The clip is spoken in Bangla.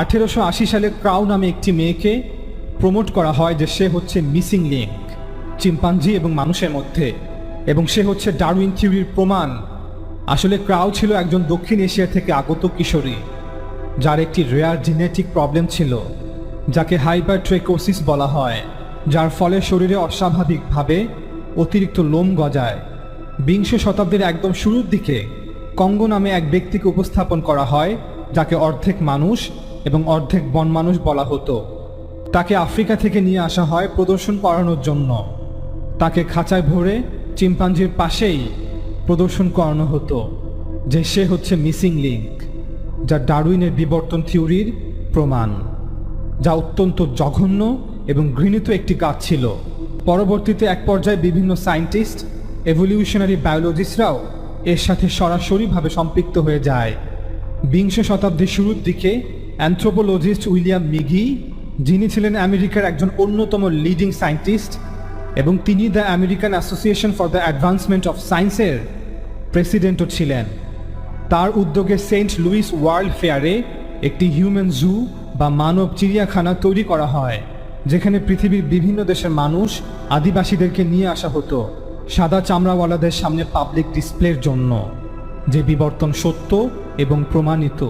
আঠেরোশো আশি সালে ক্রাউ নামে একটি মেয়েকে প্রমোট করা হয় যে সে হচ্ছে মিসিং লিঙ্ক, চিম্পাঞ্জি এবং মানুষের মধ্যে। এবং সে হচ্ছে ডারউইন থিওরির প্রমাণ। আসলে ক্রাউ ছিল একজন দক্ষিণ এশিয়া থেকে আগত কিশোরী, যার একটি রেয়ার জেনেটিক প্রবলেম ছিল, যাকে হাইপার ট্রেকোসিস বলা হয়, যার ফলে শরীরে অস্বাভাবিকভাবে অতিরিক্ত লোম গজায়। বিংশ শতাব্দীর একদম শুরুর দিকে, কঙ্গো নামে এক ব্যক্তিকে উপস্থাপন করা হয়, যাকে অর্ধেক মানুষ এবং অর্ধেক বন মানুষ বলা হতো। তাকে আফ্রিকা থেকে নিয়ে আসা হয় প্রদর্শন করানোর জন্য। তাকে খাঁচায় ভরে চিম্পাঞ্জির পাশেই প্রদর্শন করানো হতো, যে সে হচ্ছে মিসিং লিঙ্ক, যা ডারউইনের বিবর্তন থিওরির প্রমাণ, যা অত্যন্ত জঘন্য এবং ঘৃণিত একটি কাজ ছিল। পরবর্তীতে এক পর্যায়ে বিভিন্ন সায়েন্টিস্ট, এভলিউশনারি বায়োলজিস্টরাও এর সাথে সরাসরিভাবে সম্পৃক্ত হয়ে যায়। বিংশ শতাব্দীর শুরুর দিকে অ্যান্থ্রোপোলজিস্ট উইলিয়াম মিগি যিনি ছিলেন আমেরিকার একজন অন্যতম লিডিং সায়েন্টিস্ট এবং তিনি the American Association for the Advancement of সায়েন্সের প্রেসিডেন্টও ছিলেন। তার উদ্যোগে সেন্ট লুইস ওয়ার্ল্ড ফেয়ারে একটি হিউম্যান জু বা মানব চিড়িয়াখানা তৈরি করা হয়, যেখানে পৃথিবীর বিভিন্ন দেশের মানুষ আদিবাসীদেরকে নিয়ে আসা হতো সাদা চামড়াওয়ালাদের সামনে পাবলিক ডিসপ্লের জন্য, যে বিবর্তন সত্য এবং প্রমাণিত।